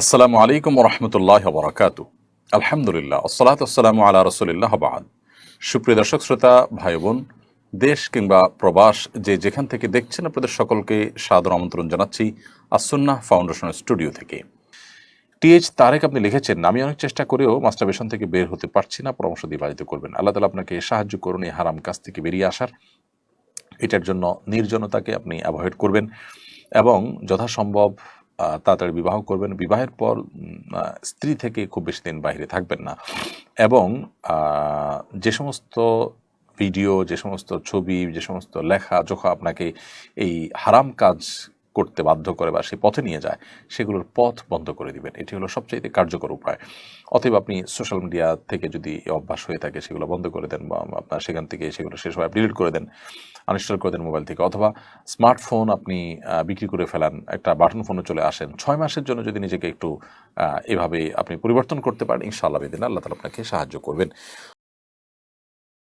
আসসালামু আলাইকুম রহমতুল্লাহ বরাকাতু আলহামদুলিল্লাহ আসসালাত আসসালামু আলা রসুলিল্লাহ বাদ সুপ্রিয় দর্শক, শ্রোতা ভাই বোন দেশ কিংবা প্রবাস যে যেখান থেকে দেখছেন, আপনাদের সকলকে সাদর আমন্ত্রণ জানাচ্ছি আসন্না ফাউন্ডেশনের স্টুডিও থেকে। টিএইচ তারেক আপনি লিখেছেন, আমি অনেক চেষ্টা করেও মাস্টারবেশন থেকে বের হতে পারছি না, পরামর্শ দিয়ে বাধিত করবেন। আল্লাহ তালা আপনাকে সাহায্য করুন এই হারাম কাজ থেকে বেরিয়ে আসার। এটার জন্য নির্জনতাকে আপনি অ্যাভয়েড করবেন এবং যথাসম্ভব তাড়াতাড়ি বিবাহ করবেন। বিবাহের পর স্ত্রী থেকে খুব বেশি দিন বাইরে থাকবেন না। এবং যে সমস্ত ভিডিও, যে সমস্ত ছবি, যে সমস্ত লেখা যখন আপনাকে এই হারাম কাজ করতে বাধ্য করে বা সেই পথে নিয়ে যায়, সেগুলোর পথ বন্ধ করে দিবেন। এটি হলো সবচাইতে কার্যকর উপায়। অতএব আপনি সোশ্যাল মিডিয়া থেকে যদি অভ্যাস হয়ে থাকে, সেগুলো বন্ধ করে দেন বা আপনার সেখান থেকে সেগুলো শেষ হয় ডিলিট করে দেন আনইনস্টল করে দেন মোবাইল থেকে। অথবা স্মার্টফোন আপনি বিক্রি করে ফেলান, একটা বাটন ফোনে চলে আসেন। ছয় মাসের জন্য যদি নিজেকে একটু এভাবে আপনি পরিবর্তন করতে পারেন, ইনশাআল্লাহ বেদিন আল্লাহ তালা আপনাকে সাহায্য করবেন।